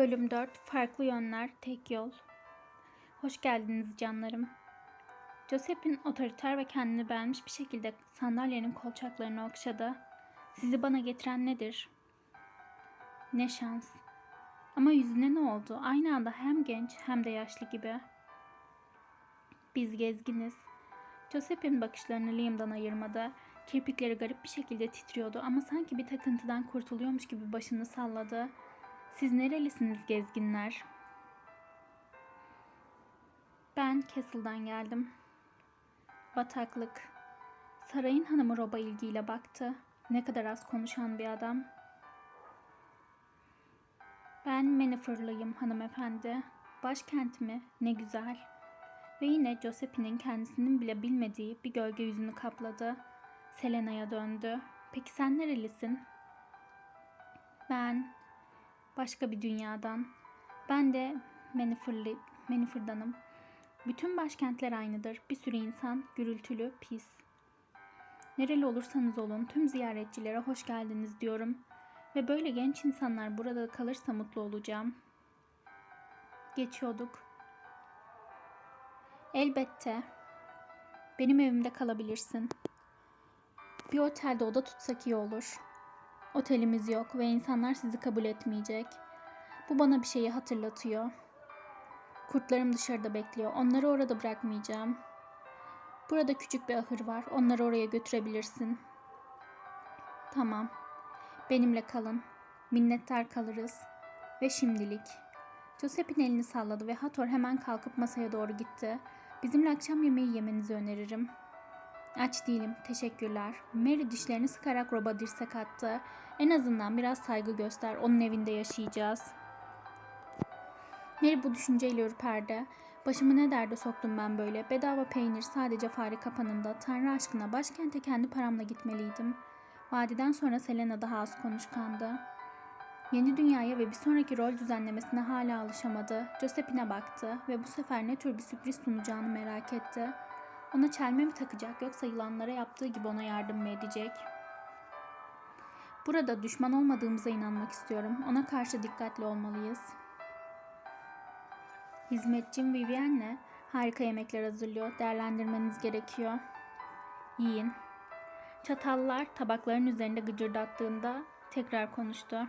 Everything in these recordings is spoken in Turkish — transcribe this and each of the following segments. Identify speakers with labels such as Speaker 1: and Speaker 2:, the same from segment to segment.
Speaker 1: Bölüm 4 Farklı Yönler Tek Yol Hoş geldiniz canlarım. Joseph'in otoriter ve kendini beğenmiş bir şekilde sandalyenin kolçaklarını okşadı. Sizi bana getiren nedir? Ne şans. Ama yüzüne ne oldu? Aynı anda hem genç hem de yaşlı gibi. Biz gezginiz. Joseph'in bakışlarını Liam'dan ayırmadı. Kirpikleri garip bir şekilde titriyordu ama sanki bir takıntıdan kurtuluyormuş gibi başını salladı. Siz nerelisiniz gezginler? Ben Castle'dan geldim. Bataklık. Sarayın hanımı Rob'a ilgiyle baktı. Ne kadar az konuşan bir adam. Ben Manifer'lıyım hanımefendi. Başkent mi? Ne güzel. Ve yine Josephine'in kendisinin bile bilmediği bir gölge yüzünü kapladı. Selena'ya döndü. Peki sen nerelisin? Ben başka bir dünyadan. Ben de Manifer'li, Manifer'danım. Bütün başkentler aynıdır. Bir sürü insan, gürültülü, pis. Nereli olursanız olun tüm ziyaretçilere hoş geldiniz diyorum. Ve böyle genç insanlar burada kalırsa mutlu olacağım. Geçiyorduk. Elbette. Benim evimde kalabilirsin. Bir otelde oda tutsak iyi olur. Otelimiz yok ve insanlar sizi kabul etmeyecek. Bu bana bir şeyi hatırlatıyor. Kurtlarım dışarıda bekliyor. Onları orada bırakmayacağım. Burada küçük bir ahır var. Onları oraya götürebilirsin. Tamam. Benimle kalın. Minnettar kalırız. Ve şimdilik. Joseph'in elini salladı ve Hathor hemen kalkıp masaya doğru gitti. Bizimle akşam yemeği yemenizi öneririm. Aç değilim, teşekkürler. Mary dişlerini sıkarak Rob'a dirsek attı. En azından biraz saygı göster, onun evinde yaşayacağız. Mary bu düşünceyle ürperdi. Başımı ne derde soktum ben böyle. Bedava peynir sadece fare kapanında. Tanrı aşkına başkente kendi paramla gitmeliydim. Vadiden sonra Selena daha az konuşkandı. Yeni dünyaya ve bir sonraki rol düzenlemesine hala alışamadı. Josephine baktı ve bu sefer ne tür bir sürpriz sunacağını merak etti. Ona çelme mi takacak yoksa yılanlara yaptığı gibi ona yardım mı edecek? Burada düşman olmadığımıza inanmak istiyorum. Ona karşı dikkatli olmalıyız. Hizmetçim Vivienne harika yemekler hazırlıyor. Değerlendirmeniz gerekiyor. Yiyin. Çatallar tabakların üzerinde gıcırdattığında tekrar konuştu.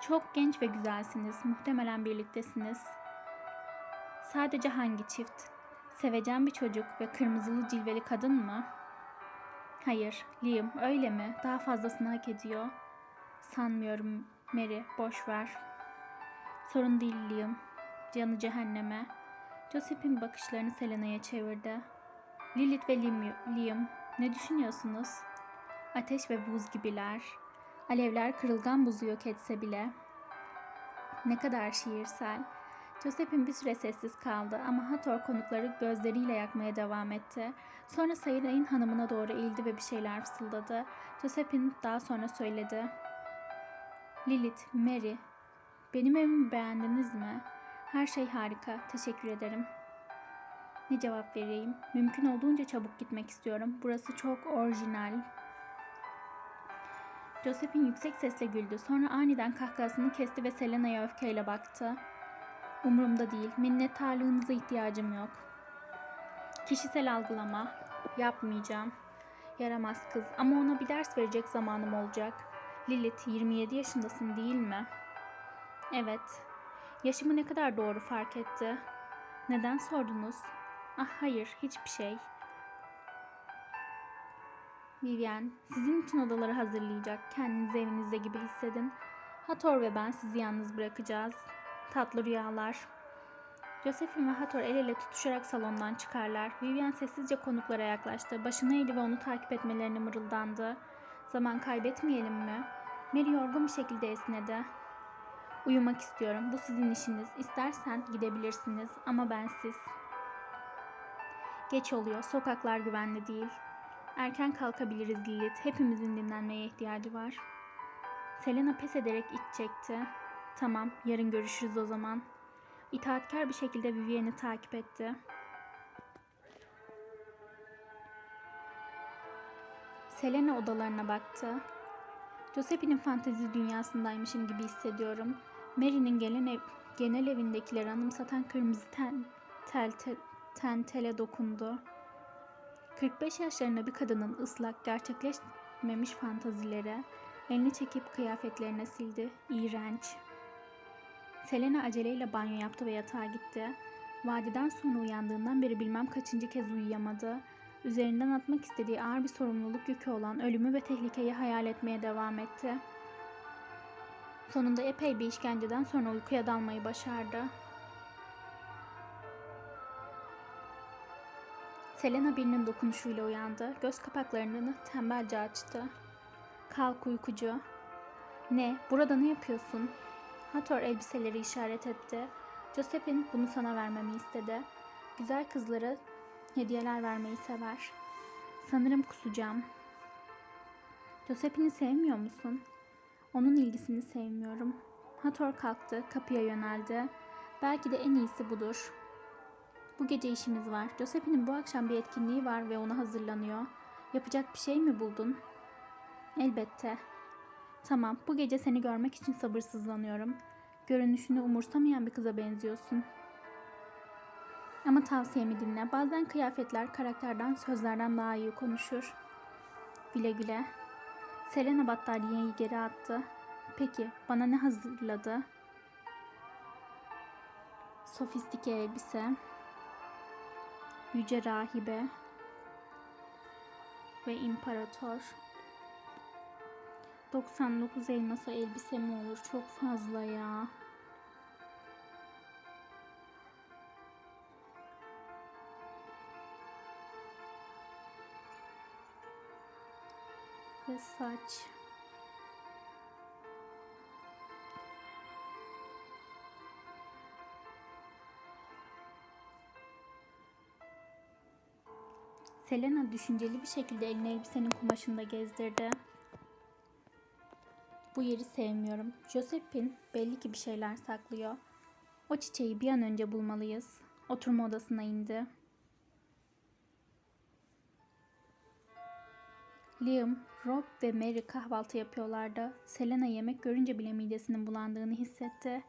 Speaker 1: Çok genç ve güzelsiniz. Muhtemelen birliktesiniz. Sadece hangi çift? Sevecen bir çocuk ve kırmızılı cilveli kadın mı? Hayır, Liam öyle mi? Daha fazlasını hak ediyor. Sanmıyorum Mary, boş ver. Sorun değil Liam. Canı cehenneme. Joseph'in bakışlarını Selena'ya çevirdi. Lilith ve Liam, ne düşünüyorsunuz? Ateş ve buz gibiler. Alevler kırılgan buzu yok etse bile. Ne kadar şiirsel. Joseph'in bir süre sessiz kaldı ama Hathor konukları gözleriyle yakmaya devam etti. Sonra Sayıray'ın hanımına doğru eğildi ve bir şeyler fısıldadı. Joseph'in daha sonra söyledi. Lilith, Mary, benim evimi beğendiniz mi? Her şey harika, teşekkür ederim. Ne cevap vereyim? Mümkün olduğunca çabuk gitmek istiyorum. Burası çok orijinal. Joseph'in yüksek sesle güldü. Sonra aniden kahkahasını kesti ve Selena'ya öfkeyle baktı. Umurumda değil. Minnettarlığınıza ihtiyacım yok. Kişisel algılama. Yapmayacağım. Yaramaz kız ama ona bir ders verecek zamanım olacak. Lilith 27 yaşındasın değil mi? Evet. Yaşımı ne kadar doğru fark etti. Neden sordunuz? Ah hayır hiçbir şey. Vivian, sizin için odaları hazırlayacak. Kendinizi evinizde gibi hissedin. Hator ve ben sizi yalnız bırakacağız. Tatlı rüyalar. Josephine ve Hathor el ele tutuşarak salondan çıkarlar. Vivian sessizce konuklara yaklaştı. Başını eğdi ve onu takip etmelerini mırıldandı. Zaman kaybetmeyelim mi? Mary yorgun bir şekilde esnedi. Uyumak istiyorum. Bu sizin işiniz. İstersen gidebilirsiniz ama bensiz. Geç oluyor. Sokaklar güvenli değil. Erken kalkabiliriz Lilith. Hepimizin dinlenmeye ihtiyacı var. Selena pes ederek iç çekti. Tamam, yarın görüşürüz o zaman. İtaatkar bir şekilde Vivienne'i takip etti. Selena odalarına baktı. Josephine'in fantezi dünyasındaymışım gibi hissediyorum. Mary'nin gelen ev, genel evindekileri anımsatan kırmızı ten, tel, te- tentele dokundu. 45 yaşlarında bir kadının ıslak, gerçekleşmemiş fantazileri elini çekip kıyafetlerine sildi. İğrenç. Selena aceleyle banyo yaptı ve yatağa gitti. Vadiden sonra uyandığından beri bilmem kaçıncı kez uyuyamadı. Üzerinden atmak istediği ağır bir sorumluluk yükü olan ölümü ve tehlikeyi hayal etmeye devam etti. Sonunda epey bir işkenceden sonra uykuya dalmayı başardı. Selena birinin dokunuşuyla uyandı. Göz kapaklarını tembelce açtı. Kalk uykucu. Ne? Burada ne yapıyorsun? Hathor elbiseleri işaret etti. Josephine bunu sana vermemi istedi. Güzel kızlara hediyeler vermeyi sever. Sanırım kusacağım. Josephine'i sevmiyor musun? Onun ilgisini sevmiyorum. Hathor kalktı, kapıya yöneldi. Belki de en iyisi budur. Bu gece işimiz var. Josephine'in bu akşam bir etkinliği var ve ona hazırlanıyor. Yapacak bir şey mi buldun? Elbette. Tamam, bu gece seni görmek için sabırsızlanıyorum. Görünüşünü umursamayan bir kıza benziyorsun. Ama tavsiyemi dinle. Bazen kıyafetler karakterden, sözlerden daha iyi konuşur. Güle güle. Selena battaniyeyi geri attı. Peki, bana ne hazırladı? Sofistike elbise. Yüce rahibe. Ve imparator. 99 elmasa elbise mi olur? Çok fazla ya. Ve saç. Selena düşünceli bir şekilde elini elbisenin kumaşında gezdirdi. Bu yeri sevmiyorum. Josephine belli ki bir şeyler saklıyor. O çiçeği bir an önce bulmalıyız. Oturma odasına indi. Liam, Rob ve Mary kahvaltı yapıyorlardı. Selena yemek görünce bile midesinin bulandığını hissetti.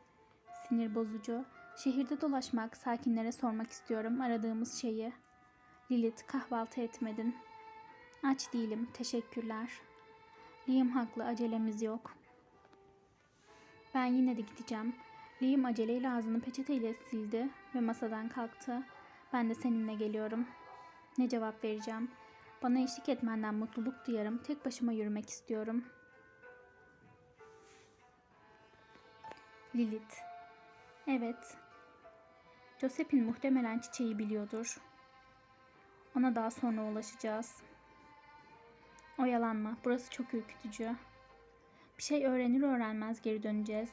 Speaker 1: Sinir bozucu. Şehirde dolaşmak, sakinlere sormak istiyorum aradığımız şeyi. Lilith kahvaltı etmedin. Aç değilim, teşekkürler. Liam haklı, acelemiz yok. Ben yine de gideceğim. Liam aceleyle ağzını peçeteyle sildi ve masadan kalktı. Ben de seninle geliyorum. Ne cevap vereceğim? Bana eşlik etmenden mutluluk duyarım. Tek başıma yürümek istiyorum. Lilith. Evet. Josephine muhtemelen çiçeği biliyordur. Ona daha sonra ulaşacağız. Oyalanma. Burası çok ürkütücü. Bir şey öğrenir öğrenmez geri döneceğiz.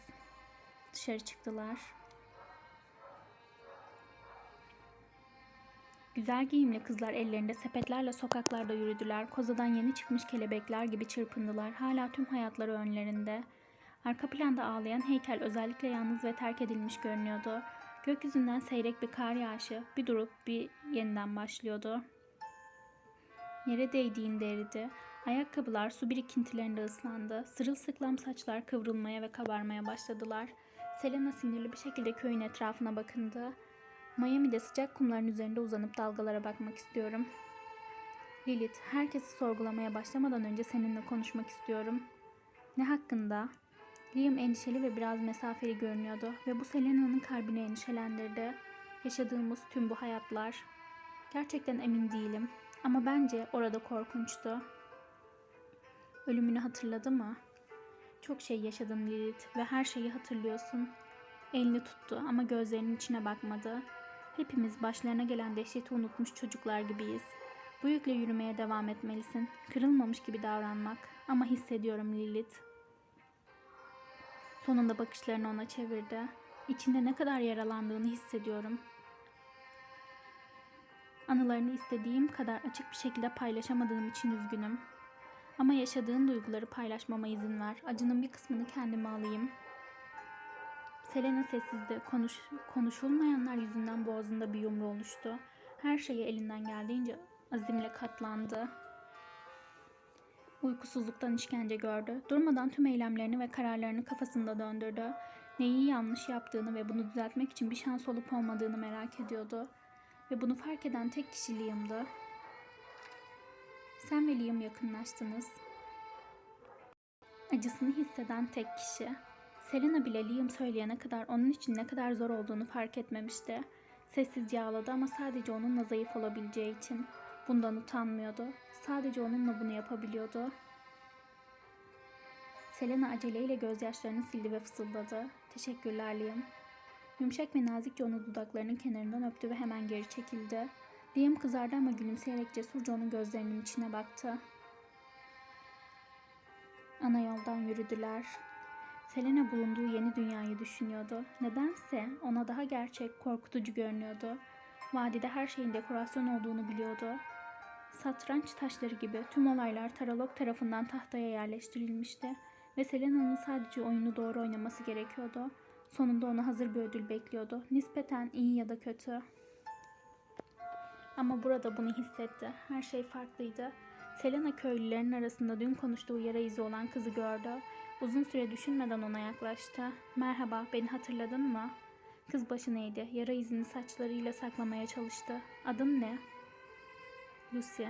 Speaker 1: Dışarı çıktılar. Güzel giyimli kızlar ellerinde sepetlerle sokaklarda yürüdüler. Kozadan yeni çıkmış kelebekler gibi çırpındılar. Hala tüm hayatları önlerinde. Arka planda ağlayan heykel özellikle yalnız ve terk edilmiş görünüyordu. Gökyüzünden seyrek bir kar yağışı bir durup bir yeniden başlıyordu. Yere değdiğinde eridi. Ayakkabılar su birikintilerinde ıslandı. Sırılsıklam saçlar kıvrılmaya ve kabarmaya başladılar. Selena sinirli bir şekilde köyün etrafına bakındı. Miami'de sıcak kumların üzerinde uzanıp dalgalara bakmak istiyorum. Lilith, herkesi sorgulamaya başlamadan önce seninle konuşmak istiyorum. Ne hakkında? Liam endişeli ve biraz mesafeli görünüyordu ve bu Selena'nın kalbini endişelendirdi. Yaşadığımız tüm bu hayatlar. Gerçekten emin değilim ama bence orada korkunçtu. Ölümünü hatırladı mı? Çok şey yaşadın Lilith ve her şeyi hatırlıyorsun. Elini tuttu ama gözlerinin içine bakmadı. Hepimiz başlarına gelen dehşeti unutmuş çocuklar gibiyiz. Bu yükle yürümeye devam etmelisin. Kırılmamış gibi davranmak. Ama hissediyorum Lilith. Sonunda bakışlarını ona çevirdi. İçinde ne kadar yaralandığını hissediyorum. Anılarını istediğim kadar açık bir şekilde paylaşamadığım için üzgünüm. Ama yaşadığın duyguları paylaşmama izin ver. Acının bir kısmını kendime alayım. Selena sessizdi. Konuş, konuşulmayanlar yüzünden boğazında bir yumru oluştu. Her şeyi elinden geldiğince azimle katlandı. Uykusuzluktan işkence gördü. Durmadan tüm eylemlerini ve kararlarını kafasında döndürdü. Neyi yanlış yaptığını ve bunu düzeltmek için bir şans olup olmadığını merak ediyordu. Ve bunu fark eden tek kişi Liam'dı. Sen ve Liam yakınlaştınız. Acısını hisseden tek kişi. Selena bile Liam söyleyene kadar onun için ne kadar zor olduğunu fark etmemişti. Sessizce ağladı ama sadece onunla zayıf olabileceği için. Bundan utanmıyordu. Sadece onunla bunu yapabiliyordu. Selena aceleyle gözyaşlarını sildi ve fısıldadı. Teşekkürler Liam. Yumuşak ve nazikçe onu dudaklarının kenarından öptü ve hemen geri çekildi. Liam kızardı ama gülümseyerek cesurca onun gözlerinin içine baktı. Ana yoldan yürüdüler. Selena bulunduğu yeni dünyayı düşünüyordu. Nedense ona daha gerçek, korkutucu görünüyordu. Vadide her şeyin dekorasyon olduğunu biliyordu. Satranç taşları gibi tüm olaylar Taralog tarafından tahtaya yerleştirilmişti ve Selena'nın sadece oyunu doğru oynaması gerekiyordu. Sonunda ona hazır bir ödül bekliyordu. Nispeten iyi ya da kötü. Ama burada bunu hissetti. Her şey farklıydı. Selena köylülerin arasında dün konuştuğu yara izi olan kızı gördü. Uzun süre düşünmeden ona yaklaştı. Merhaba, beni hatırladın mı? Kız başını eğdi. Yara izini saçlarıyla saklamaya çalıştı. Adın ne? Lucy.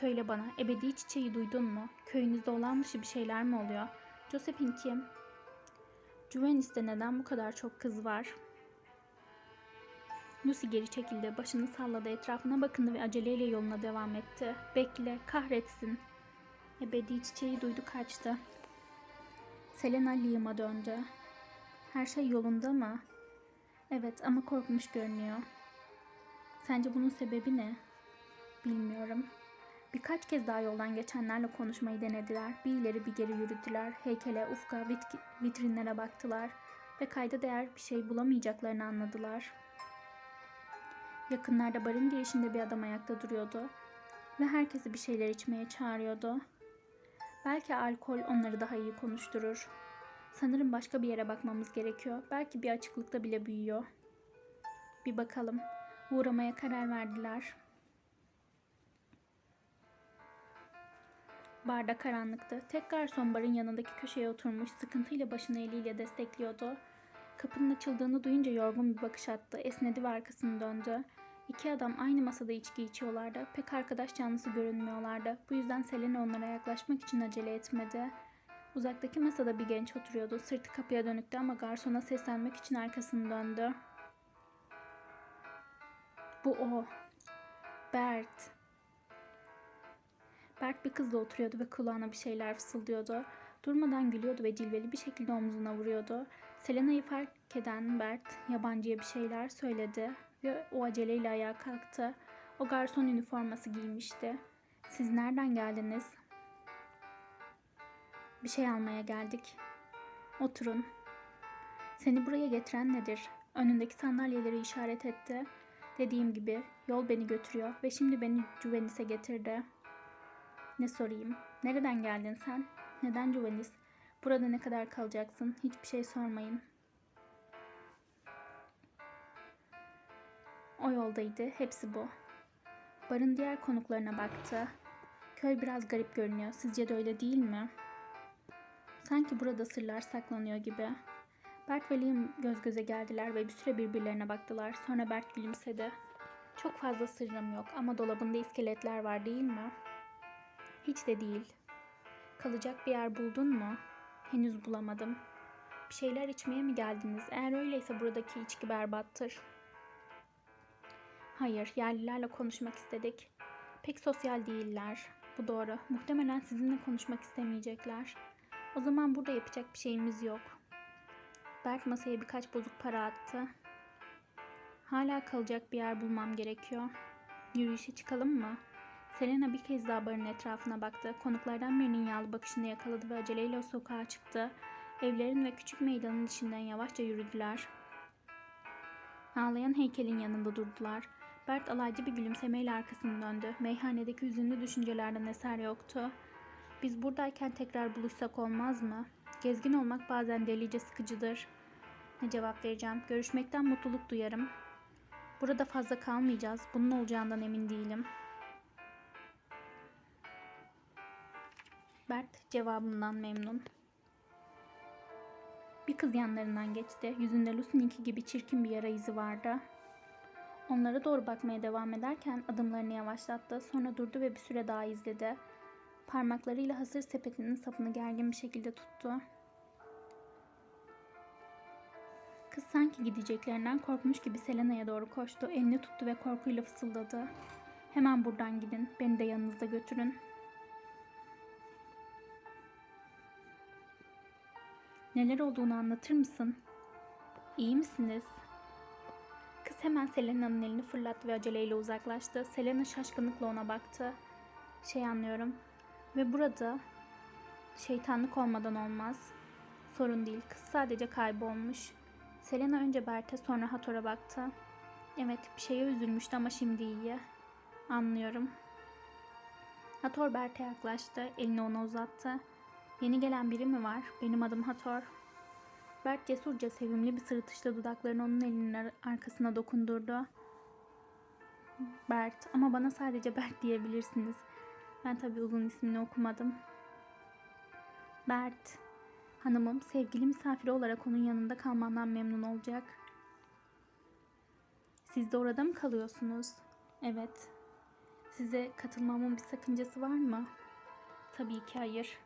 Speaker 1: Söyle bana, ebedi çiçeği duydun mu? Köyünüzde olan bir şeyler mi oluyor? Josephine kim? Juvenis'te neden bu kadar çok kız var? Lucy geri çekildi, başını salladı, etrafına bakındı ve aceleyle yoluna devam etti. Bekle, kahretsin. Ebedi çiçeği duydu kaçtı. Selena Liam'a döndü. Her şey yolunda mı? Evet ama korkmuş görünüyor. Sence bunun sebebi ne? Bilmiyorum. Birkaç kez daha yoldan geçenlerle konuşmayı denediler. Bir ileri bir geri yürüdüler. Heykele, ufka, vit- vitrinlere baktılar. Ve kayda değer bir şey bulamayacaklarını anladılar. Yakınlarda barın girişinde bir adam ayakta duruyordu. Ve herkesi bir şeyler içmeye çağırıyordu. Belki alkol onları daha iyi konuşturur. Sanırım başka bir yere bakmamız gerekiyor. Belki bir açıklıkta bile büyüyor. Bir bakalım. Uğramaya karar verdiler. Barda karanlıktı. Tek garson barın yanındaki köşeye oturmuş sıkıntıyla başını eliyle destekliyordu. Kapının açıldığını duyunca yorgun bir bakış attı. Esnedi ve arkasını döndü. İki adam aynı masada içki içiyorlardı. Pek arkadaş canlısı görünmüyorlardı. Bu yüzden Selena onlara yaklaşmak için acele etmedi. Uzaktaki masada bir genç oturuyordu. Sırtı kapıya dönüktü ama garsona seslenmek için arkasını döndü. Bu o. Bert. Bert bir kızla oturuyordu ve kulağına bir şeyler fısıldıyordu. Durmadan gülüyordu ve cilveli bir şekilde omzuna vuruyordu. Selena'yı fark eden Bert yabancıya bir şeyler söyledi ve o aceleyle ayağa kalktı. O garson üniforması giymişti. Siz nereden geldiniz? Bir şey almaya geldik. Oturun. Seni buraya getiren nedir? Önündeki sandalyeleri işaret etti. Dediğim gibi yol beni götürüyor ve şimdi beni Juvenis'e getirdi. Ne sorayım? Nereden geldin sen? Neden Juvenis? Burada ne kadar kalacaksın? Hiçbir şey sormayın. O yoldaydı. Hepsi bu. Barın diğer konuklarına baktı. Köy biraz garip görünüyor. Sizce de öyle değil mi? Sanki burada sırlar saklanıyor gibi. Bert ve Liam göz göze geldiler ve bir süre birbirlerine baktılar. Sonra Bert gülümsedi. Çok fazla sırrım yok ama dolabında iskeletler var değil mi? Hiç de değil. Kalacak bir yer buldun mu? Henüz bulamadım. Bir şeyler içmeye mi geldiniz? Eğer öyleyse buradaki içki berbattır. Hayır, yerlilerle konuşmak istedik. Pek sosyal değiller. Bu doğru. Muhtemelen sizinle konuşmak istemeyecekler. O zaman burada yapacak bir şeyimiz yok. Bert masaya birkaç bozuk para attı. Hala kalacak bir yer bulmam gerekiyor. Yürüyüşe çıkalım mı? Selena bir kez daha barın etrafına baktı. Konuklardan birinin yağlı bakışını yakaladı ve aceleyle o sokağa çıktı. Evlerin ve küçük meydanın dışından yavaşça yürüdüler. Ağlayan heykelin yanında durdular. Bert alaycı bir gülümsemeyle arkasını döndü. Meyhanedeki hüzünlü düşüncelerden eser yoktu. Biz buradayken tekrar buluşsak olmaz mı? Gezgin olmak bazen delice sıkıcıdır. Ne cevap vereceğim? Görüşmekten mutluluk duyarım. Burada fazla kalmayacağız. Bunun olacağından emin değilim. Bert cevabından memnun. Bir kız yanlarından geçti. Yüzünde Lucy'ninki gibi çirkin bir yara izi vardı. Onlara doğru bakmaya devam ederken adımlarını yavaşlattı. Sonra durdu ve bir süre daha izledi. Parmaklarıyla hasır sepetinin sapını gergin bir şekilde tuttu. Kız sanki gideceklerinden korkmuş gibi Selena'ya doğru koştu. Elini tuttu ve korkuyla fısıldadı. Hemen buradan gidin. Beni de yanınızda götürün. Neler olduğunu anlatır mısın? İyi misiniz? Kız hemen Selena'nın elini fırlattı ve aceleyle uzaklaştı. Selena şaşkınlıkla ona baktı. Şey anlıyorum. Ve burada şeytanlık olmadan olmaz. Sorun değil. Kız sadece kaybolmuş. Selena önce Bert'e sonra Hator'a baktı. Evet bir şeye üzülmüştü ama şimdi iyi. Anlıyorum. Hator Bert'e yaklaştı. Elini ona uzattı. Yeni gelen biri mi var? Benim adım Hator. Bert cesurca sevimli bir sırıtışla dudaklarını onun elinin ar- arkasına dokundurdu. Bert ama bana sadece Bert diyebilirsiniz. Ben tabii uzun ismini okumadım. Bert. Hanımım sevgili misafiri olarak onun yanında kalmandan memnun olacak. Siz de orada mı kalıyorsunuz? Evet. Size katılmamın bir sakıncası var mı? Tabii ki hayır.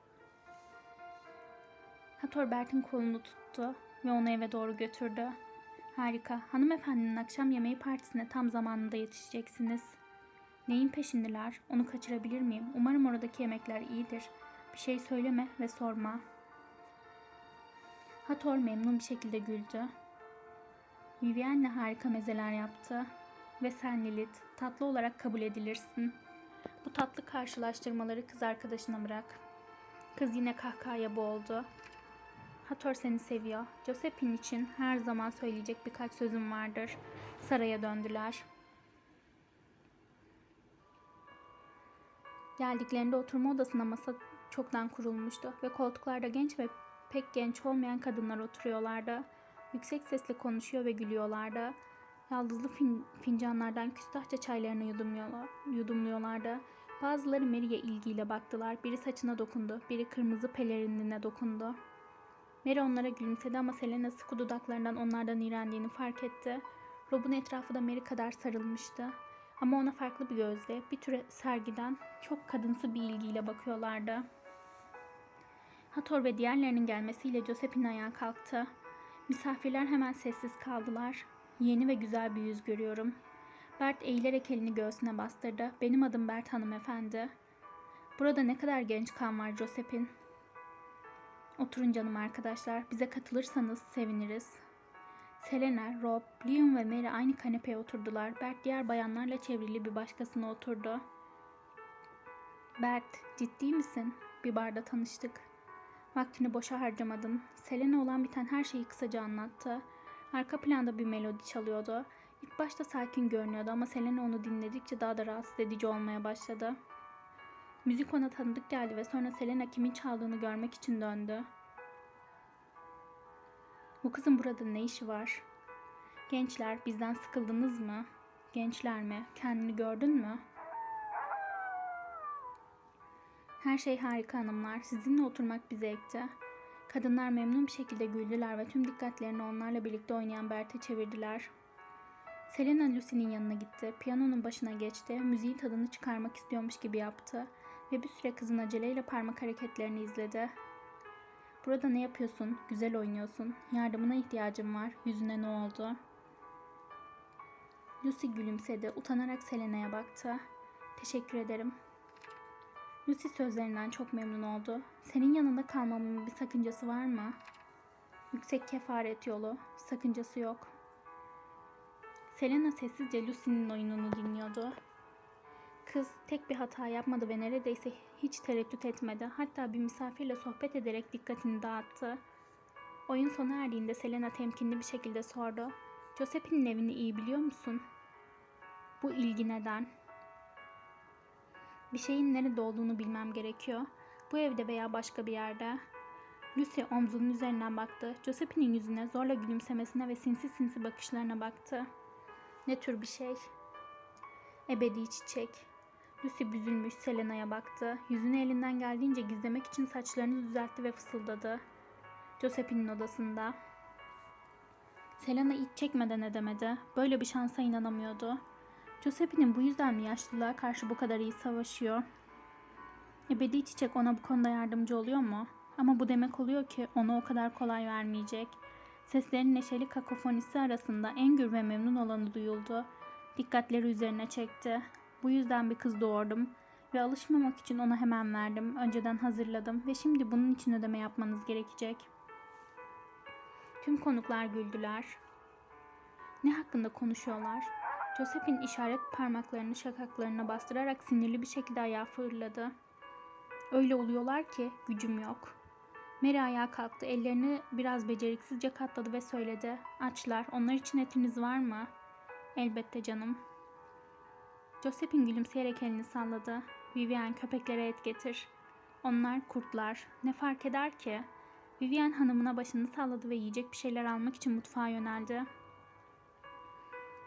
Speaker 1: Hator Bert'in kolunu tuttu ve onu eve doğru götürdü. Harika. Hanımefendinin akşam yemeği partisine tam zamanında yetişeceksiniz. Neyin peşindeler? Onu kaçırabilir miyim? Umarım oradaki yemekler iyidir. Bir şey söyleme ve sorma. Hator memnun bir şekilde güldü. Vivienne harika mezeler yaptı. Ve sen Lilith, tatlı olarak kabul edilirsin. Bu tatlı karşılaştırmaları kız arkadaşına bırak. Kız yine kahkahaya boğuldu. Hator seni seviyor. Josephine için her zaman söyleyecek birkaç sözüm vardır. Saraya döndüler. Geldiklerinde oturma odasına masa çoktan kurulmuştu ve koltuklarda genç ve pek genç olmayan kadınlar oturuyorlardı. Yüksek sesle konuşuyor ve gülüyorlardı. Yaldızlı fin- fincanlardan küstahça çaylarını yudumluyorlar, yudumluyorlardı. Bazıları Mary'e ilgiyle baktılar. Biri saçına dokundu, biri kırmızı pelerinine dokundu. Mary onlara gülümsedi ama Selena sıkı dudaklarından onlardan iğrendiğini fark etti. Rob'un etrafı da Mary kadar sarılmıştı. Ama ona farklı bir gözle, bir tür sergiden çok kadınsı bir ilgiyle bakıyorlardı. Hator ve diğerlerinin gelmesiyle Josephine ayağa kalktı. Misafirler hemen sessiz kaldılar. Yeni ve güzel bir yüz görüyorum. Bert eğilerek elini göğsüne bastırdı. Benim adım Bert hanımefendi. Burada ne kadar genç kan var Josephine. Oturun canım arkadaşlar. Bize katılırsanız seviniriz. Selena, Rob, Liam ve Mary aynı kanepeye oturdular. Bert diğer bayanlarla çevrili bir başkasına oturdu. Bert, ciddi misin? Bir barda tanıştık. Vaktini boşa harcamadın. Selena olan biten her şeyi kısaca anlattı. Arka planda bir melodi çalıyordu. İlk başta sakin görünüyordu ama Selena onu dinledikçe daha da rahatsız edici olmaya başladı. Müzik ona tanıdık geldi ve sonra Selena kimin çaldığını görmek için döndü. Bu kızın burada ne işi var? Gençler bizden sıkıldınız mı? Gençler mi? Kendini gördün mü? Her şey harika hanımlar. Sizinle oturmak bir zevkti. Kadınlar memnun bir şekilde güldüler ve tüm dikkatlerini onlarla birlikte oynayan Bert'e çevirdiler. Selena Lucy'nin yanına gitti. Piyanonun başına geçti. Müziğin tadını çıkarmak istiyormuş gibi yaptı. Ve bir süre kızın aceleyle parmak hareketlerini izledi. Burada ne yapıyorsun? Güzel oynuyorsun. Yardımına ihtiyacım var. Yüzüne ne oldu? Lucy gülümsedi. Utanarak Selena'ya baktı. Teşekkür ederim. Lucy sözlerinden çok memnun oldu. Senin yanında kalmamın bir sakıncası var mı? Yüksek kefaret yolu. Sakıncası yok. Selena sessizce Lucy'nin oyununu dinliyordu. Kız tek bir hata yapmadı ve neredeyse hiç tereddüt etmedi. Hatta bir misafirle sohbet ederek dikkatini dağıttı. Oyun sona erdiğinde Selena temkinli bir şekilde sordu. Josephine'in evini iyi biliyor musun? Bu ilgi neden? Bir şeyin nerede olduğunu bilmem gerekiyor. Bu evde veya başka bir yerde. Lucy omzunun üzerinden baktı. Josephine'in yüzüne zorla gülümsemesine ve sinsi sinsi bakışlarına baktı. Ne tür bir şey? Ebedi çiçek. Lucy büzülmüş Selena'ya baktı. Yüzünü elinden geldiğince gizlemek için saçlarını düzeltti ve fısıldadı. Giuseppe'nin odasında. Selena iç çekmeden edemedi. Böyle bir şansa inanamıyordu. Giuseppe'nin bu yüzden mi yaşlılığa karşı bu kadar iyi savaşıyor? Ebedi çiçek ona bu konuda yardımcı oluyor mu? Ama bu demek oluyor ki onu o kadar kolay vermeyecek. Seslerin neşeli kakofonisi arasında en gür ve memnun olanı duyuldu. Dikkatleri üzerine çekti. Bu yüzden bir kız doğurdum ve alışmamak için ona hemen verdim. Önceden hazırladım ve şimdi bunun için ödeme yapmanız gerekecek. Tüm konuklar güldüler. Ne hakkında konuşuyorlar? Josephine işaret parmaklarını şakaklarına bastırarak sinirli bir şekilde ayağa fırladı. Öyle oluyorlar ki gücüm yok. Mary ayağa kalktı. Ellerini biraz beceriksizce katladı ve söyledi. Açlar. Onlar için etiniz var mı? Elbette canım. Josephine gülümseyerek elini salladı. Vivian köpeklere et getir. Onlar kurtlar. Ne fark eder ki? Vivian hanımına başını salladı ve yiyecek bir şeyler almak için mutfağa yöneldi.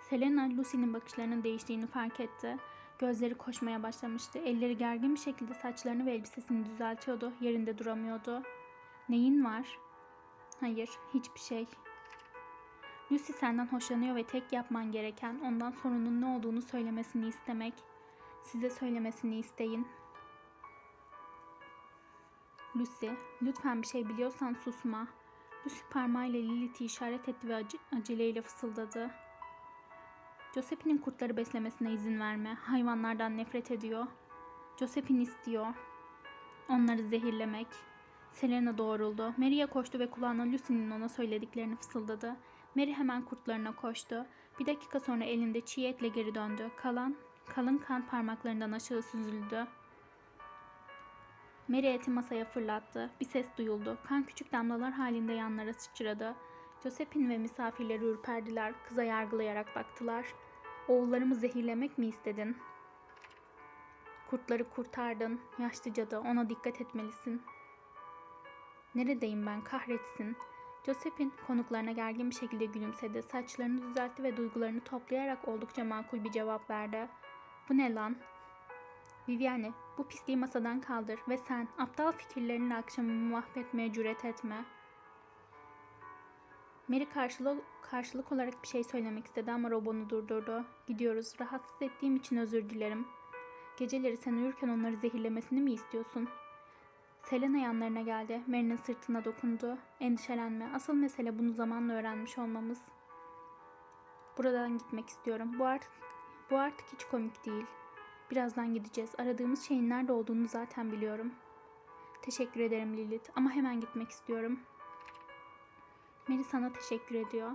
Speaker 1: Selena Lucy'nin bakışlarının değiştiğini fark etti. Gözleri koşmaya başlamıştı. Elleri gergin bir şekilde saçlarını ve elbisesini düzeltiyordu. Yerinde duramıyordu. Neyin var? Hayır, hiçbir şey. Lucy senden hoşlanıyor ve tek yapman gereken ondan sorunun ne olduğunu söylemesini istemek. Size söylemesini isteyin. Lucy, lütfen bir şey biliyorsan susma. Lucy parmağıyla Lilith'i işaret etti ve acı, aceleyle fısıldadı. Josephine'in kurtları beslemesine izin verme. Hayvanlardan nefret ediyor. Josephine istiyor. Onları zehirlemek. Selena doğruldu. Mary'e koştu ve kulağına Lucy'nin ona söylediklerini fısıldadı. Mary hemen kurtlarına koştu. Bir dakika sonra elinde çiğ etle geri döndü. Kalan, kalın kan parmaklarından aşağı süzüldü. Mary eti masaya fırlattı. Bir ses duyuldu. Kan küçük damlalar halinde yanlara sıçradı. Josephine ve misafirleri ürperdiler. Kıza yargılayarak baktılar. Oğullarımı zehirlemek mi istedin? Kurtları kurtardın. Yaşlı cadı ona dikkat etmelisin. Neredeyim ben kahretsin. Josephine konuklarına gergin bir şekilde gülümsedi. Saçlarını düzeltti ve duygularını toplayarak oldukça makul bir cevap verdi. Bu ne lan? Viviane, bu pisliği masadan kaldır ve sen aptal fikirlerinle akşamımı mahvetmeye cüret etme. Mary karşılık, karşılık olarak bir şey söylemek istedi ama Robon'u durdurdu. Gidiyoruz. Rahatsız ettiğim için özür dilerim. Geceleri sen uyurken onları zehirlemesini mi istiyorsun? Selena yanlarına geldi. Mary'nin sırtına dokundu. Endişelenme. Asıl mesele bunu zamanla öğrenmiş olmamız. Buradan gitmek istiyorum. Bu artık, bu artık hiç komik değil. Birazdan gideceğiz. Aradığımız şeyin nerede olduğunu zaten biliyorum. Teşekkür ederim Lilith ama hemen gitmek istiyorum. Mary sana teşekkür ediyor.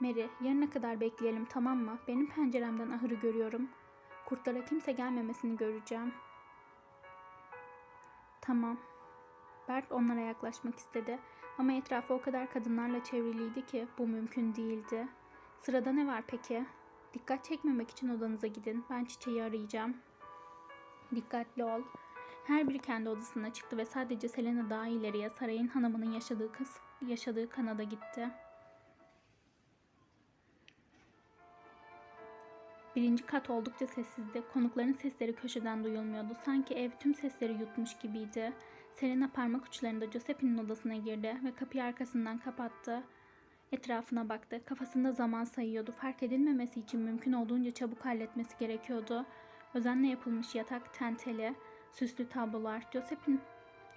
Speaker 1: Mary, yarına kadar bekleyelim tamam mı? Benim penceremden ahırı görüyorum. Kurtlara kimse gelmemesini göreceğim. Tamam. Bert onlara yaklaşmak istedi ama etrafı o kadar kadınlarla çevriliydi ki bu mümkün değildi. Sırada ne var peki? Dikkat çekmemek için odanıza gidin. Ben çiçeği arayacağım. Dikkatli ol. Her biri kendi odasına çıktı ve sadece Selena daha ileriye sarayın hanımının yaşadığı kız yaşadığı kanada gitti. Birinci kat oldukça sessizdi. Konukların sesleri köşeden duyulmuyordu. Sanki ev tüm sesleri yutmuş gibiydi. Selena parmak uçlarında Josephine'in odasına girdi ve kapıyı arkasından kapattı. Etrafına baktı. Kafasında zaman sayıyordu. Fark edilmemesi için mümkün olduğunca çabuk halletmesi gerekiyordu. Özenle yapılmış yatak, tenteli, süslü tablolar. Josephine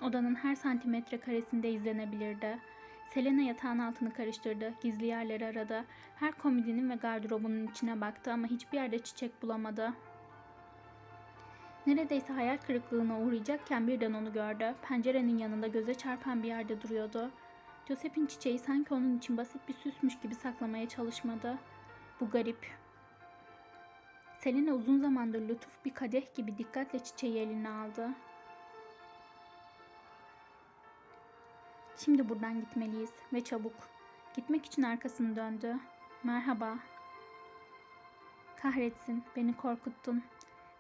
Speaker 1: odanın her santimetre karesinde izlenebilirdi. Selena yatağın altını karıştırdı, gizli yerleri aradı. Her komodinin ve gardırobunun içine baktı ama hiçbir yerde çiçek bulamadı. Neredeyse hayal kırıklığına uğrayacakken birden onu gördü. Pencerenin yanında göze çarpan bir yerde duruyordu. Josephine çiçeği sanki onun için basit bir süsmüş gibi saklamaya çalışmadı. Bu garip. Selena uzun zamandır lütuf bir kadeh gibi dikkatle çiçeği eline aldı. Şimdi buradan gitmeliyiz ve çabuk. Gitmek için arkasını döndü. Merhaba. Kahretsin, beni korkuttun.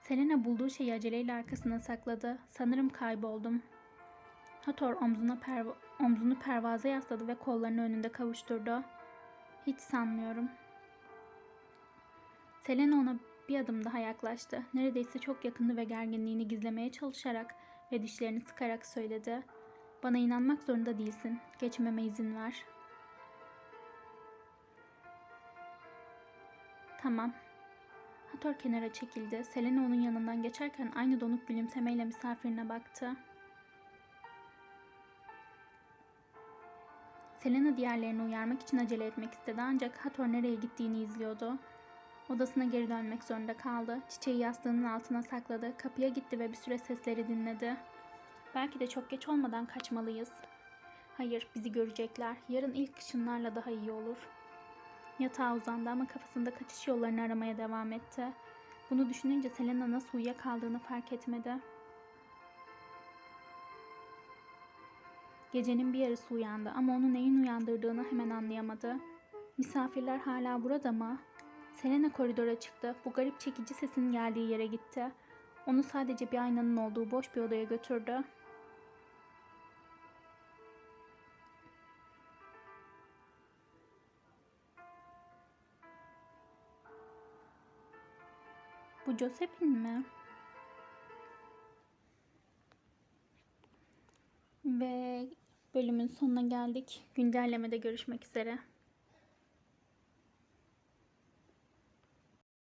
Speaker 1: Selena bulduğu şeyi aceleyle arkasına sakladı. Sanırım kayboldum. Hathor omzuna perva- omzunu pervaza yasladı ve kollarını önünde kavuşturdu. Hiç sanmıyorum. Selena ona bir adım daha yaklaştı. Neredeyse çok yakındı ve gerginliğini gizlemeye çalışarak ve dişlerini sıkarak söyledi. Bana inanmak zorunda değilsin. Geçmeme izin ver. Tamam. Hator kenara çekildi. Selena onun yanından geçerken aynı donuk gülümsemeyle misafirine baktı. Selena diğerlerini uyarmak için acele etmek istedi ancak Hator nereye gittiğini izliyordu. Odasına geri dönmek zorunda kaldı. Çiçeği yastığının altına sakladı. Kapıya gitti ve bir süre sesleri dinledi. Belki de çok geç olmadan kaçmalıyız. Hayır, bizi görecekler. Yarın ilk ışınlarla daha iyi olur. Yatağa uzandı ama kafasında kaçış yollarını aramaya devam etti. Bunu düşününce Selena nasıl uyuyakaldığını fark etmedi. Gecenin bir yarısı uyandı ama onu neyin uyandırdığını hemen anlayamadı. Misafirler hala burada mı? Selena koridora çıktı. Bu garip çekici sesin geldiği yere gitti. Onu sadece bir aynanın olduğu boş bir odaya götürdü. Bu Josephine mi? Ve bölümün sonuna geldik. Güncellemede görüşmek üzere.